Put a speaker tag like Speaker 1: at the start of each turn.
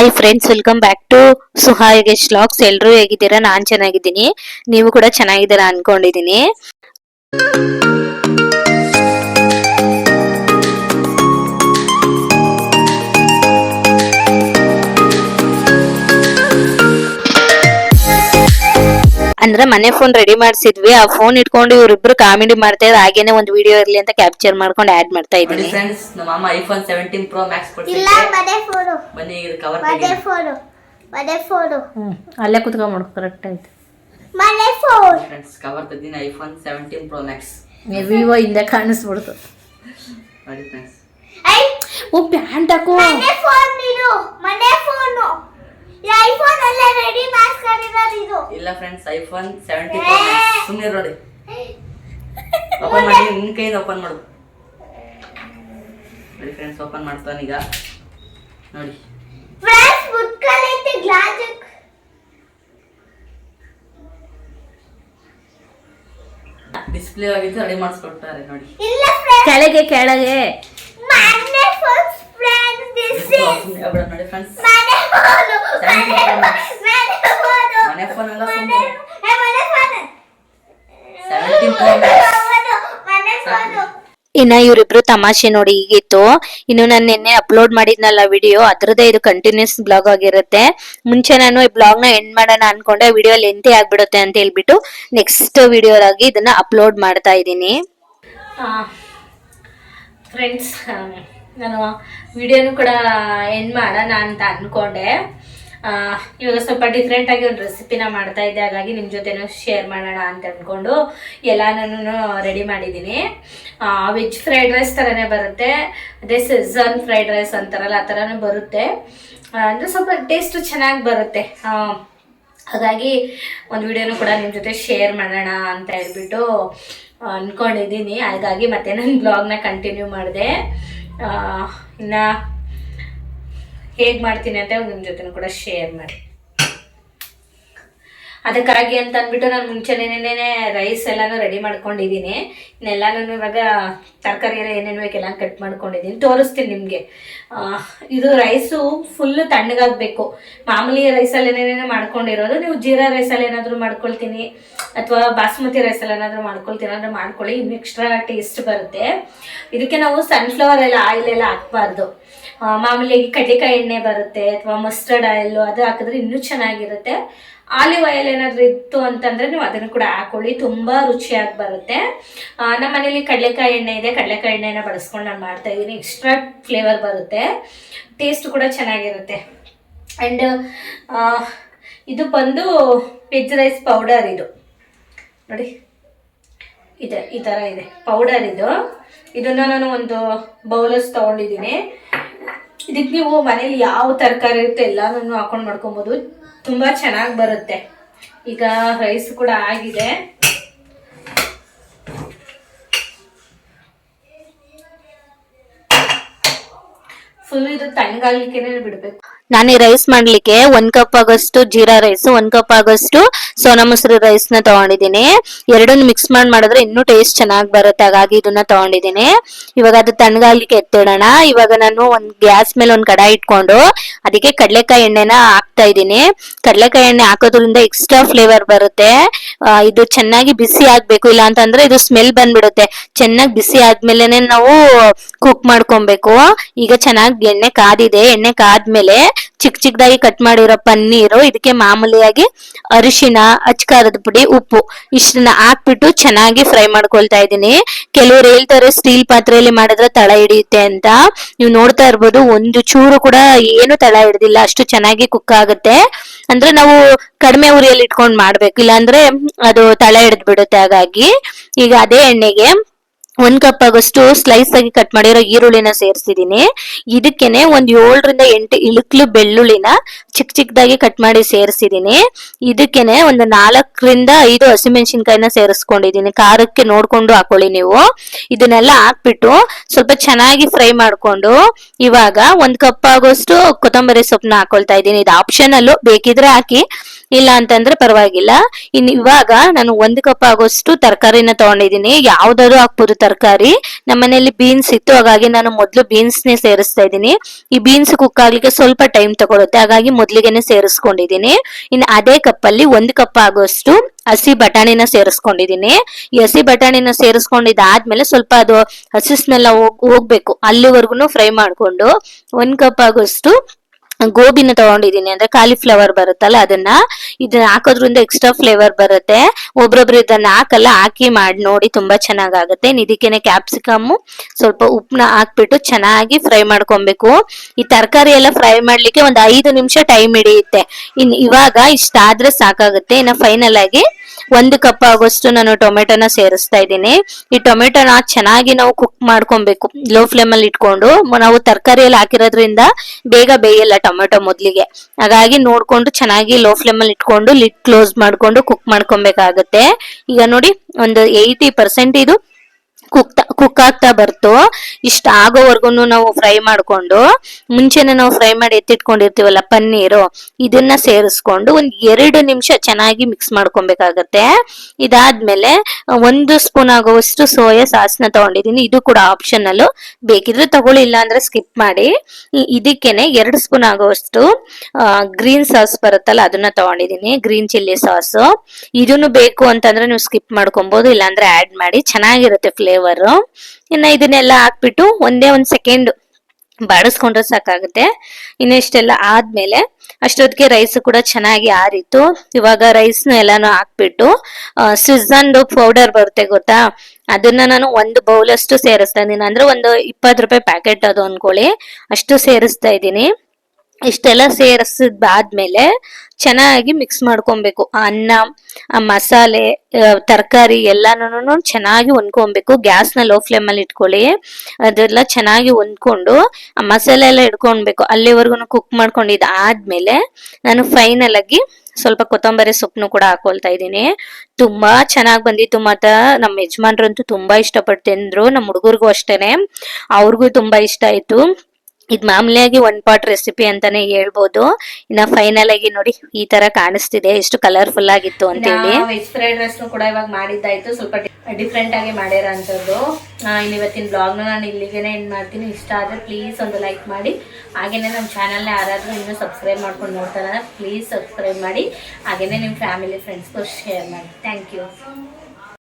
Speaker 1: Hi friends welcome back to ಸುಹಾಯಗೇಶ್ vlogs ಎಲ್ಲರೂ ಹೇಗಿದ್ದೀರಾ? ನಾನು ಚೆನ್ನಾಗಿದ್ದೀನಿ. ನೀವು ಕೂಡ ಚೆನ್ನಾಗಿದ್ದೀರಾ ಅನ್ಕೊಂಡಿದ್ದೀನಿ. ಅಂದ್ರೆ ಮನೆ ಫೋನ್ ರೆಡಿ ಮಾಡ್ಸಿದ್ವಿ. ಆ ಫೋನ್ ಇಟ್ಕೊಂಡು ಇವ್ರಿಬ್ರು ಕಾಮಿಡಿ ಮಾಡ್ತಾ ಹಾಗೇನೇ ಹಾಗೇನೆ ಒಂದು ವಿಡಿಯೋ ಇರ್ಲಿ ಅಂತ ಕ್ಯಾಪ್ಚರ್ ಮಾಡ್ಕೊಂಡು ಆಡ್ ಮಾಡ್ತಾ ಇದ್ದೀನಿ.
Speaker 2: ಫ್ರೆಂಡ್ಸ್ ನಮ್ಮ ಅಮ್ಮ ಐಫೋನ್ ಸೆವೆಂಟೀನ್ ಪ್ರೋ ಮ್ಯಾಕ್ಸ್
Speaker 3: ಇಲ್ಲ
Speaker 2: ಕೊಡ್ತಿದ್ದೆ
Speaker 3: ಮನೆ ಫೋನು
Speaker 2: ಬನ್ನಿ ಇದು ಕವರ್
Speaker 3: ಮನೆ ಫೋನು ಮನೆ ಫೋನು
Speaker 1: ಅಲ್ಲೇ ಕುತ್ಕೊಂಡ್ ಕರೆಕ್ಟ್ ಆಯ್ತು.
Speaker 3: ಮನೆ phone
Speaker 2: friends cover ತೆಗ್ದಿನ iPhone seventeen pro max
Speaker 1: Vivo ಹಿಂದೆ ಕಾಣಿಸ್ಬಿಡ್ತು.
Speaker 2: ನೋಡಿ ಫ್ರೆಂಡ್ಸ್
Speaker 3: ಐ
Speaker 1: ಓ ಪ್ಯಾಂಟ್ ಹಾಕೋ.
Speaker 3: ಮನೆ ಫೋನ್ ಇದು ಮನೆ ಫೋನು ಈ ಐಫೋನ್ ಅಲ್ಲೇ ರೆಡಿ ಮಾಡ್ಕೊಂಡಿರೋದು ಇದು.
Speaker 2: ಇಲ್ಲ friends iPhone seventy pro max ಸುಮ್ಮನೆ ನೋಡಿ. ಓಪನ್ ಮಾಡಿ ನಿನ್ನ ಕೈಯಿಂದ ಓಪನ್ ಮಾಡು. ನೋಡಿ ಫ್ರೆಂಡ್ಸ್ ಓಪನ್ ಮಾಡ್ತಾನೀಗ ನೋಡಿ.
Speaker 3: ಫ್ರೆಂಡ್ಸ್ ಮುಟ್ಕಲೈತೆ ಗ್ಲಾಸ್
Speaker 2: ಡಿಸ್ಪ್ಲೇ ಆಗಿದ್ದು ರೆಡಿ ಮಾಡಿಸ್ಕೊಡ್ತಾರೆ ನೋಡಿ.
Speaker 3: ಇಲ್ಲ
Speaker 1: ಕೆಳಗೆ ಕೆಳಗೆ.
Speaker 3: ಫ್ರೆಂಡ್ಸ್ ದಿಸ್
Speaker 2: ಇಸ್ ನೋಡಿ ಫ್ರೆಂಡ್ಸ್
Speaker 3: ಮನೆ ಫೋನು
Speaker 2: ಸೆವೆಂಟೀನ್ ಪ್ರೋ ಮ್ಯಾಕ್ಸ್
Speaker 1: ಇನ್ನ ಇವರಿಬ್ರು ತಮಾಷೆ ನೋಡಿ ಈಗಿತ್ತು ಇನ್ನು ನಾನು ನಿನ್ನೆ ಅಪ್ಲೋಡ್ ಮಾಡಿದ್ನಲ್ಲ ವಿಡಿಯೋ ಅದ್ರದ್ದೇ ಇದು ಕಂಟಿನ್ಯೂಸ್ ಬ್ಲಾಗ್ ಆಗಿರುತ್ತೆ. ಮುಂಚೆ ನಾನು ಈ ಬ್ಲಾಗ್ನ ಎಂಡ್ ಮಾಡೋಣ ಅನ್ಕೊಂಡೆ ವಿಡಿಯೋ ಲೆಂತಿ ಆಗ್ಬಿಡುತ್ತೆ ಅಂತ ಹೇಳ್ಬಿಟ್ಟು ನೆಕ್ಸ್ಟ್ ವಿಡಿಯೋದಾಗಿ ಇದನ್ನ ಅಪ್ಲೋಡ್ ಮಾಡ್ತಾ ಇದ್ದೀನಿ. ಫ್ರೆಂಡ್ಸ್ ನಾನು ವಿಡಿಯೋನು ಕೂಡ ಎಂಡ್ ಮಾಡೋಣ ಅಂತ ಅನ್ಕೊಂಡೆ. ಆ, ಇವಾಗ ಸ್ವಲ್ಪ ಡಿಫ್ರೆಂಟಾಗಿ ಒಂದು ರೆಸಿಪಿನ ಮಾಡ್ತಾ ಇದ್ದೆ ಹಾಗಾಗಿ ನಿಮ್ಮ ಜೊತೆನೂ ಶೇರ್ ಮಾಡೋಣ ಅಂತ ಅಂದ್ಕೊಂಡು ಎಲ್ಲಾನು ರೆಡಿ ಮಾಡಿದ್ದೀನಿ ವೆಜ್ ಫ್ರೈಡ್ ರೈಸ್ ಥರನೇ ಬರುತ್ತೆ. ಅದೇ ಸೆಝನ್ ಫ್ರೈಡ್ ರೈಸ್ ಅಂತಾರಲ್ಲ ಆ ಥರನೂ ಬರುತ್ತೆ. ಅಂದರೆ ಸ್ವಲ್ಪ ಟೇಸ್ಟ್ ಚೆನ್ನಾಗಿ ಬರುತ್ತೆ. ಹಾಗಾಗಿ ಒಂದು ವಿಡಿಯೋನು ಕೂಡ ನಿಮ್ಮ ಜೊತೆ ಶೇರ್ ಮಾಡೋಣ ಅಂತ ಹೇಳ್ಬಿಟ್ಟು ಅಂದ್ಕೊಂಡಿದ್ದೀನಿ ಹಾಗಾಗಿ ಮತ್ತೆ ನನ್ನ ಬ್ಲಾಗ್ನ ಕಂಟಿನ್ಯೂ ಮಾಡಿದೆ. ಇನ್ನು ಹೇಗೆ ಮಾಡ್ತೀನಿ ಅಂತ ನಿಮ್ಮ ಜೊತೆ ಕೂಡ ಶೇರ್ ಮಾಡಿ. ಅದಕ್ಕಾಗಿ ಅಂತ ಅಂದ್ಬಿಟ್ಟು ನಾನು ಮುಂಚೆನೇನೆ ರೈಸ್ ಎಲ್ಲಾನು ರೆಡಿ ಮಾಡ್ಕೊಂಡಿದ್ದೀನಿ ಇನ್ನೆಲ್ಲಾನು ಇವಾಗ ತರಕಾರಿ ಎಲ್ಲ ಏನೇನು ಬೇಕೆಲ್ಲ ಕಟ್ ಮಾಡ್ಕೊಂಡಿದ್ದೀನಿ ತೋರಿಸ್ತೀನಿ ನಿಮಗೆ. ಇದು ರೈಸು ಫುಲ್ ತಣ್ಣಗಾಗಬೇಕು. ಮಾಮೂಲಿ ರೈಸಲ್ಲಿ ಏನೇನೇ ಮಾಡ್ಕೊಂಡಿರೋದು. ನೀವು ಜೀರಾ ರೈಸಲ್ಲಿ ಏನಾದರೂ ಮಾಡ್ಕೊಳ್ತೀನಿ. ಅಥವಾ ಬಾಸ್ಮತಿ ರೈಸಲ್ಲಿ ಏನಾದರೂ ಮಾಡ್ಕೊಳ್ತೀನಿ. ಅಂದರೆ ಮಾಡ್ಕೊಳ್ಳಿ. ಇನ್ನು ಎಕ್ಸ್ಟ್ರಾ ಟೇಸ್ಟ್ ಬರುತ್ತೆ. ಇದಕ್ಕೆ ನಾವು ಸನ್ಫ್ಲವರ್ ಎಲ್ಲ ಆಯಿಲ್ ಎಲ್ಲ ಹಾಕ್ಬಾರ್ದು. ಆ, ಮಾಮೂಲಿಯಾಗಿ ಕಡಲೆಕಾಯಿ ಎಣ್ಣೆ ಬರುತ್ತೆ. ಅಥವಾ ಮಸ್ಟರ್ಡ್ ಆಯಿಲ್ ಅದು ಹಾಕಿದ್ರೆ ಇನ್ನೂ ಚೆನ್ನಾಗಿರುತ್ತೆ. ಆಲಿವ್ ಆಯಿಲ್ ಏನಾದರೂ ಇತ್ತು ಅಂತಂದ್ರೆ ನೀವು ಅದನ್ನು ಕೂಡ ಹಾಕೊಳ್ಳಿ. ತುಂಬಾ ರುಚಿಯಾಗಿ ಬರುತ್ತೆ. ನಮ್ಮ ಮನೇಲಿ ಕಡಲೆಕಾಯಿ ಎಣ್ಣೆ ಇದೆ. ಕಡಲೆಕಾಯಿ ಎಣ್ಣೆನ ಬಳಸ್ಕೊಂಡು ನಾನು ಮಾಡ್ತಾ ಇದ್ದೀನಿ. ಎಕ್ಸ್ಟ್ರಾ ಫ್ಲೇವರ್ ಬರುತ್ತೆ. ಟೇಸ್ಟ್ ಕೂಡ ಚೆನ್ನಾಗಿರುತ್ತೆ. ಆ್ಯಂಡ್ ಇದು ಬಂದು ವೆಜ್ ರೈಸ್ ಪೌಡರ್ ಇದು. ನೋಡಿ, ಇದೆ, ಈ ಥರ ಇದೆ. ಪೌಡರ್ ಇದು. ಇದನ್ನ ನಾನು ಒಂದು ಬೌಲಸ್ ತೊಗೊಂಡಿದ್ದೀನಿ. ಇದಕ್ಕೆ ನೀವು ಮನೇಲಿ ಯಾವ ತರಕಾರಿ ಇರುತ್ತೆ ಎಲ್ಲಾನು ಹಾಕೊಂಡು ಮಾಡ್ಕೊಬೋದು. ತುಂಬ ಚೆನ್ನಾಗಿ ಬರುತ್ತೆ. ಈಗ ರೈಸ್ ಕೂಡ ಆಗಿದೆ. ಫುಲ್ ಇದು ತಣ್ಣಗಾಗ್ಲಿಕ್ಕೆ ಬಿಡ್ಬೇಕು. ನಾನು ಈ ರೈಸ್ ಮಾಡ್ಲಿಕ್ಕೆ ಒಂದ್ ಕಪ್ ಆಗೋಷ್ಟು ಜೀರಾ ರೈಸ್ ಒಂದ್ ಕಪ್ ಆಗೋಷ್ಟು ಸೋನಾ ಮಸೂರಿ ರೈಸ್ನ ತಗೊಂಡಿದ್ದೀನಿ. ಎರಡನ್ನು ಮಿಕ್ಸ್ ಮಾಡಿ ಮಾಡಿದ್ರೆ ಇನ್ನೂ ಟೇಸ್ಟ್ ಚೆನ್ನಾಗಿ ಬರುತ್ತೆ, ಹಾಗಾಗಿ ಇದನ್ನ ತಗೊಂಡಿದ್ದೀನಿ. ಇವಾಗ ಅದು ತಣ್ಣಗಾಗ್ಲಿಕ್ಕೆ ಎತ್ತಿಡೋಣ. ಇವಾಗ ನಾನು ಒಂದ್ ಗ್ಯಾಸ್ ಮೇಲೆ ಒಂದ್ ಕಡಾಯಿ ಇಟ್ಕೊಂಡು ಅದಕ್ಕೆ ಕಡಲೆಕಾಯಿ ಎಣ್ಣೆನ ಹಾಕ್ತಾ ಇದ್ದೀನಿ. ಕಡಲೆಕಾಯಿ ಎಣ್ಣೆ ಹಾಕೋದ್ರಿಂದ ಎಕ್ಸ್ಟ್ರಾ ಫ್ಲೇವರ್ ಬರುತ್ತೆ. ಇದು ಚೆನ್ನಾಗಿ ಬಿಸಿ ಆಗ್ಬೇಕು ಇಲ್ಲ ಅಂತಂದ್ರೆ ಇದು ಸ್ಮೆಲ್ ಬಂದ್ಬಿಡುತ್ತೆ. ಚೆನ್ನಾಗಿ ಬಿಸಿ ಆದ್ಮೇಲೆನೆ ನಾವು ಕುಕ್ ಮಾಡ್ಕೊಬೇಕು. ಈಗ ಚೆನ್ನಾಗಿ ಎಣ್ಣೆ ಕಾದಿದೆ, ಎಣ್ಣೆ ಕಾದ್ಮೇಲೆ ಚಿಕ್ಕ ಚಿಕ್ಕದಾಗಿ ಕಟ್ ಮಾಡಿರೋ ಪನ್ನೀರು ಇದಕ್ಕೆ ಮಾಮೂಲಿಯಾಗಿ ಅರಿಶಿನ, ಅಚ್ಕಾರದ ಪುಡಿ, ಉಪ್ಪು ಇಷ್ಟನ್ನ ಹಾಕ್ಬಿಟ್ಟು ಚೆನ್ನಾಗಿ ಫ್ರೈ ಮಾಡ್ಕೊಳ್ತಾ ಇದ್ದೀನಿ. ಕೆಲವರು ಹೇಳ್ತಾರೆ, ಸ್ಟೀಲ್ ಪಾತ್ರೆಯಲ್ಲಿ ಮಾಡಿದ್ರೆ ತಳ ಹಿಡಿಯುತ್ತೆ ಅಂತ. ನೀವು ನೋಡ್ತಾ ಇರ್ಬೋದು, ಒಂದು ಚೂರು ಕೂಡ ಏನು ತಳ ಹಿಡ್ದಿಲ್ಲ, ಅಷ್ಟು ಚೆನ್ನಾಗಿ ಕುಕ್ ಆಗುತ್ತೆ. ಅಂದ್ರೆ ನಾವು ಕಡಿಮೆ ಉರಿಯಲ್ಲಿ ಇಟ್ಕೊಂಡು ಮಾಡ್ಬೇಕು. ಇಲ್ಲಾಂದ್ರೆ ಅದು ತಳ ಹಿಡಿದ್ ಬಿಡುತ್ತೆ ಹಾಗಾಗಿ. ಈಗ ಅದೇ ಎಣ್ಣೆಗೆ ಒಂದ್ ಕಪ್ ಆಗಷ್ಟು ಸ್ಲೈಸ್ ಆಗಿ ಕಟ್ ಮಾಡಿರೋ ಈರುಳ್ಳಿನ ಸೇರಿಸಿದೀನಿ. ಇದಕ್ಕೇನೆ ಒಂದ್ ಏಳರಿಂದ ಎಂಟು ಇಳುಕ್ಲು ಬೆಳ್ಳುಳ್ಳಿನ ಚಿಕ್ಕ ಚಿಕ್ಕದಾಗಿ ಕಟ್ ಮಾಡಿ ಸೇರಿಸಿದೀನಿ. ಇದಕ್ಕೇನೆ ಒಂದು ನಾಲ್ಕರಿಂದ ಐದು ಹಸಿಮೆಣಸಿನ್ಕಾಯಿನ ಸೇರಿಸ್ಕೊಂಡಿದೀನಿ. ಖಾರಕ್ಕೆ ನೋಡ್ಕೊಂಡು ಹಾಕೊಳ್ಳಿ ನೀವು. ಇದನ್ನೆಲ್ಲ ಹಾಕ್ಬಿಟ್ಟು ಸ್ವಲ್ಪ ಚೆನ್ನಾಗಿ ಫ್ರೈ ಮಾಡ್ಕೊಂಡು ಇವಾಗ ಒಂದ್ ಕಪ್ ಆಗೋಷ್ಟು ಕೊತ್ತಂಬರಿ ಸೊಪ್ಪನ್ನ ಹಾಕೊಳ್ತಾ ಇದ್ದೀನಿ. ಇದು ಆಪ್ಷನಲ್ಲು ಬೇಕಿದ್ರೆ ಹಾಕಿ. ಇಲ್ಲ ಅಂತಂದ್ರೆ ಪರವಾಗಿಲ್ಲ. ಇನ್ ಇವಾಗ ನಾನು ಒಂದು ಕಪ್ ಆಗೋಷ್ಟು ತರಕಾರಿನ ತಗೊಂಡಿದ್ದೀನಿ. ಯಾವ್ದಾದ್ರು ಹಾಕ್ಬೋದು ತರಕಾರಿ. ನಮ್ಮನೇಲಿ ಬೀನ್ಸ್ ಇತ್ತು. ಹಾಗಾಗಿ ನಾನು ಮೊದ್ಲು ಬೀನ್ಸ್ ನೇ ಸೇರಿಸ್ತಾ ಇದ್ದೀನಿ. ಈ ಬೀನ್ಸ್ ಕುಕ್ ಆಗ್ಲಿಕ್ಕೆ ಸ್ವಲ್ಪ ಟೈಮ್ ತಗೊಳುತ್ತೆ. ಹಾಗಾಗಿ ಮೊದ್ಲಿಗೆನೆ ಸೇರಿಸ್ಕೊಂಡಿದ್ದೀನಿ. ಇನ್ನು ಅದೇ ಕಪ್ ಅಲ್ಲಿ ಒಂದು ಕಪ್ ಆಗೋಷ್ಟು ಹಸಿ ಬಟಾಣಿನ ಸೇರಿಸ್ಕೊಂಡಿದ್ದೀನಿ. ಈ ಹಸಿ ಬಟಾಣಿನ ಸೇರಿಸ್ಕೊಂಡಿದ್ದಾದ್ಮೇಲೆ ಸ್ವಲ್ಪ ಅದು ಹಸಿ ಸ್ಮೆಲ್ ಹೋಗ್ಬೇಕು. ಅಲ್ಲಿವರೆಗೂ ಫ್ರೈ ಮಾಡ್ಕೊಂಡು ಒಂದು ಕಪ್ ಆಗೋಷ್ಟು ಗೋಬಿನ ತಗೊಂಡಿದೀನಿ ಅಂದ್ರೆ ಕಾಲಿಫ್ಲವರ್ ಬರುತ್ತಲ್ಲ ಅದನ್ನ. ಇದನ್ನ ಹಾಕೋದ್ರಿಂದ ಎಕ್ಸ್ಟ್ರಾ ಫ್ಲೇವರ್ ಬರುತ್ತೆ. ಒಬ್ರೊಬ್ರು ಇದನ್ನ ಹಾಕಲ್ಲ, ಹಾಕಿ ಮಾಡಿ ನೋಡಿ ತುಂಬಾ ಚೆನ್ನಾಗಾಗುತ್ತೆ. ಇದಕ್ಕೇನೆ ಕ್ಯಾಪ್ಸಿಕಮ್ ಸ್ವಲ್ಪ ಉಪ್ಪನ್ನ ಹಾಕ್ಬಿಟ್ಟು ಚೆನ್ನಾಗಿ ಫ್ರೈ ಮಾಡ್ಕೊಬೇಕು. ಈ ತರಕಾರಿ ಎಲ್ಲ ಫ್ರೈ ಮಾಡ್ಲಿಕ್ಕೆ ಒಂದು ಐದು ನಿಮಿಷ ಟೈಮ್ ಹಿಡಿಯುತ್ತೆ. ಇನ್ ಇವಾಗ ಇಷ್ಟಾದ್ರೆ ಸಾಕಾಗುತ್ತೆ. ಇನ್ನ ಫೈನಲ್ ಆಗಿ ಒಂದು ಕಪ್ ಆಗೋಷ್ಟು ನಾನು ಟೊಮೆಟೊನ ಸೇರಿಸ್ತಾ ಇದ್ದೀನಿ. ಈ ಟೊಮೆಟೊನ ಚೆನ್ನಾಗಿ ನಾವು ಕುಕ್ ಮಾಡ್ಕೊಬೇಕು. ಲೋ ಫ್ಲೇಮ್ ಅಲ್ಲಿ ಇಟ್ಕೊಂಡು. ನಾವು ತರಕಾರಿ ಎಲ್ಲ ಹಾಕಿರೋದ್ರಿಂದ ಬೇಗ ಬೇಯಲ್ಲ ಟೊಮೆಟೊ ಮೊದ್ಲಿಗೆ. ಹಾಗಾಗಿ ನೋಡ್ಕೊಂಡು ಚೆನ್ನಾಗಿ ಲೋ ಫ್ಲೇಮ್ ಅಲ್ಲಿ ಇಟ್ಕೊಂಡು ಲಿಡ್ ಕ್ಲೋಸ್ ಮಾಡ್ಕೊಂಡು ಕುಕ್ ಮಾಡ್ಕೊಬೇಕಾಗತ್ತೆ. ಈಗ ನೋಡಿ ಒಂದು ಏಯ್ಟಿ ಪರ್ಸೆಂಟ್ ಇದು ಕುಕ್ ಕುಕ್ ಆಗ್ತಾ ಬರ್ತು. ಇಷ್ಟ ಆಗೋವರೆಗೂ ನಾವು ಫ್ರೈ ಮಾಡ್ಕೊಂಡು, ಮುಂಚೆನೆ ನಾವು ಫ್ರೈ ಮಾಡಿ ಎತ್ತಿಟ್ಕೊಂಡಿರ್ತೀವಲ್ಲ ಪನ್ನೀರು, ಇದನ್ನ ಸೇರಿಸ್ಕೊಂಡು ಒಂದ್ ಎರಡು ನಿಮಿಷ ಚೆನ್ನಾಗಿ ಮಿಕ್ಸ್ ಮಾಡ್ಕೊಬೇಕಾಗತ್ತೆ. ಇದಾದ್ಮೇಲೆ ಒಂದು ಸ್ಪೂನ್ ಆಗುವಷ್ಟು ಸೋಯಾ ಸಾಸ್ನ ತಗೊಂಡಿದ್ದೀನಿ ಇದು ಕೂಡ ಆಪ್ಷನಲ್ ಬೇಕಿದ್ರೆ ತಗೊಳ್ಳಿ ಇಲ್ಲ ಅಂದ್ರೆ ಸ್ಕಿಪ್ ಮಾಡಿ ಇದಕ್ಕೇನೆ ಎರಡು ಸ್ಪೂನ್ ಆಗುವಷ್ಟು ಗ್ರೀನ್ ಸಾಸ್ ಬರುತ್ತಲ್ಲ, ಅದನ್ನ ತಗೊಂಡಿದ್ದೀನಿ ಗ್ರೀನ್ ಚಿಲ್ಲಿ ಸಾಸ್ ಇದನ್ನು ಬೇಕು ಅಂತಂದ್ರೆ ನೀವು ಸ್ಕಿಪ್ ಮಾಡ್ಕೊಬಹುದು ಇಲ್ಲಾಂದ್ರೆ ಆಡ್ ಮಾಡಿ. ಚೆನ್ನಾಗಿರುತ್ತೆ ಫ್ಲೇವರ್ ಇನ್ನ ಇದನ್ನೆಲ್ಲ ಹಾಕ್ಬಿಟ್ಟು ಒಂದೇ ಒಂದ್ ಸೆಕೆಂಡ್ ಬಾಡಿಸ್ಕೊಂಡ್ರೆ ಸಾಕಾಗುತ್ತೆ. ಇನ್ನು ಇಷ್ಟೆಲ್ಲ ಆದ್ಮೇಲೆ ಅಷ್ಟೊತ್ತಿಗೆ ರೈಸ್ ಕೂಡ ಚೆನ್ನಾಗಿ ಆರಿತ್ತು. ಇವಾಗ ರೈಸ್ನ ಎಲ್ಲಾನು ಹಾಕ್ಬಿಟ್ಟು ಸ್ವಿಝನ್ ಪೌಡರ್ ಬರುತ್ತೆ ಗೊತ್ತಾ? ಅದನ್ನ ನಾನು ಒಂದು ಬೌಲ್ ಅಷ್ಟು ಸೇರಿಸ್ತಾ ಇದ್ದೀನಿ. ಅಂದ್ರೆ ಒಂದು ಇಪ್ಪತ್ತು ರೂಪಾಯಿ ಪ್ಯಾಕೆಟ್ ಅದು ಅನ್ಕೊಳ್ಳಿ. ಅಷ್ಟು ಸೇರಿಸ್ತಾ ಇದ್ದೀನಿ. ಇಷ್ಟೆಲ್ಲ ಸೇರಿಸಿದಾದ್ಮೇಲೆ ಚೆನ್ನಾಗಿ ಮಿಕ್ಸ್ ಮಾಡ್ಕೊಬೇಕು. ಅನ್ನ ಮಸಾಲೆ ತರಕಾರಿ ಎಲ್ಲಾನು ಚೆನ್ನಾಗಿ ಹೊಂದ್ಕೊಬೇಕು. ಗ್ಯಾಸ್ನ ಲೋ ಫ್ಲೇಮ್ ಅಲ್ಲಿ ಇಟ್ಕೊಳ್ಳಿ. ಅದೆಲ್ಲ ಚೆನ್ನಾಗಿ ಹೊಂದ್ಕೊಂಡು ಆ ಮಸಾಲೆ ಎಲ್ಲ ಇಟ್ಕೊಳ್ಬೇಕು ಅಲ್ಲಿವರೆಗೂ ಕುಕ್ ಮಾಡ್ಕೊಂಡಿದ್ದು ಆದ್ಮೇಲೆ ನಾನು ಫೈನಲ್ ಆಗಿ ಸ್ವಲ್ಪ ಕೊತ್ತಂಬರಿ ಸೊಪ್ಪನ್ನು ಕೂಡ ಹಾಕೊಳ್ತಾ ಇದ್ದೀನಿ. ತುಂಬಾ ಚೆನ್ನಾಗಿ ಬಂದಿತ್ತು. ಮತ್ತ ನಮ್ಮ ಯಜಮಾನ್ರಂತೂ ತುಂಬಾ ಇಷ್ಟಪಟ್ಟು ತಿಂದ್ರು. ನಮ್ಮ ಹುಡುಗರಿಗೂ ಅಷ್ಟೇನೆ. ಅವ್ರಿಗೂ ತುಂಬಾ ಇಷ್ಟ ಆಯ್ತು. ಇದ್ ಮಾಮೂಲಿಯಾಗಿ ಒನ್ ಪಾಟ್ ರೆಸಿಪಿ ಅಂತಾನೆ ಹೇಳ್ಬೋದು. ಇನ್ನ ಫೈನಲ್ ಆಗಿ ನೋಡಿ ಈ ತರ ಕಾಣಿಸ್ತಿದೆ. ಎಷ್ಟು ಕಲರ್ಫುಲ್ ಆಗಿತ್ತು ಅಂತ ಹೇಳಿ
Speaker 2: ವೆಜ್ ಫ್ರೈಡ್ ರೈಸ್ ಕೂಡ ಇವಾಗ ಮಾಡಿದ್ದಾಯ್ತು. ಸ್ವಲ್ಪ ಡಿಫ್ರೆಂಟ್ ಆಗಿ ಮಾಡಿರೋ ಇನ್ ಇನ್ನು ಇವತ್ತಿನ ಬ್ಲಾಗ್ ನಾನು ಇಲ್ಲಿಗೆನೆ ಎಂಡ್ ಮಾಡ್ತೀನಿ. ಇಷ್ಟ ಆದ್ರೆ ಪ್ಲೀಸ್ ಒಂದು ಲೈಕ್ ಮಾಡಿ. ಹಾಗೇನೆ ನಮ್ಮ ಚಾನಲ್ ಯಾರಾದ್ರೂ ಇನ್ನೂ ಸಬ್ಸ್ಕ್ರೈಬ್ ಮಾಡ್ಕೊಂಡು ನೋಡ್ತಾರ ಪ್ಲೀಸ್ ಸಬ್ಸ್ಕ್ರೈಬ್ ಮಾಡಿ. ಹಾಗೇನೆ ನಿಮ್ಮ ಫ್ಯಾಮಿಲಿ ಫ್ರೆಂಡ್ಸ್ಗೂ ಶೇರ್ ಮಾಡಿ. Thank you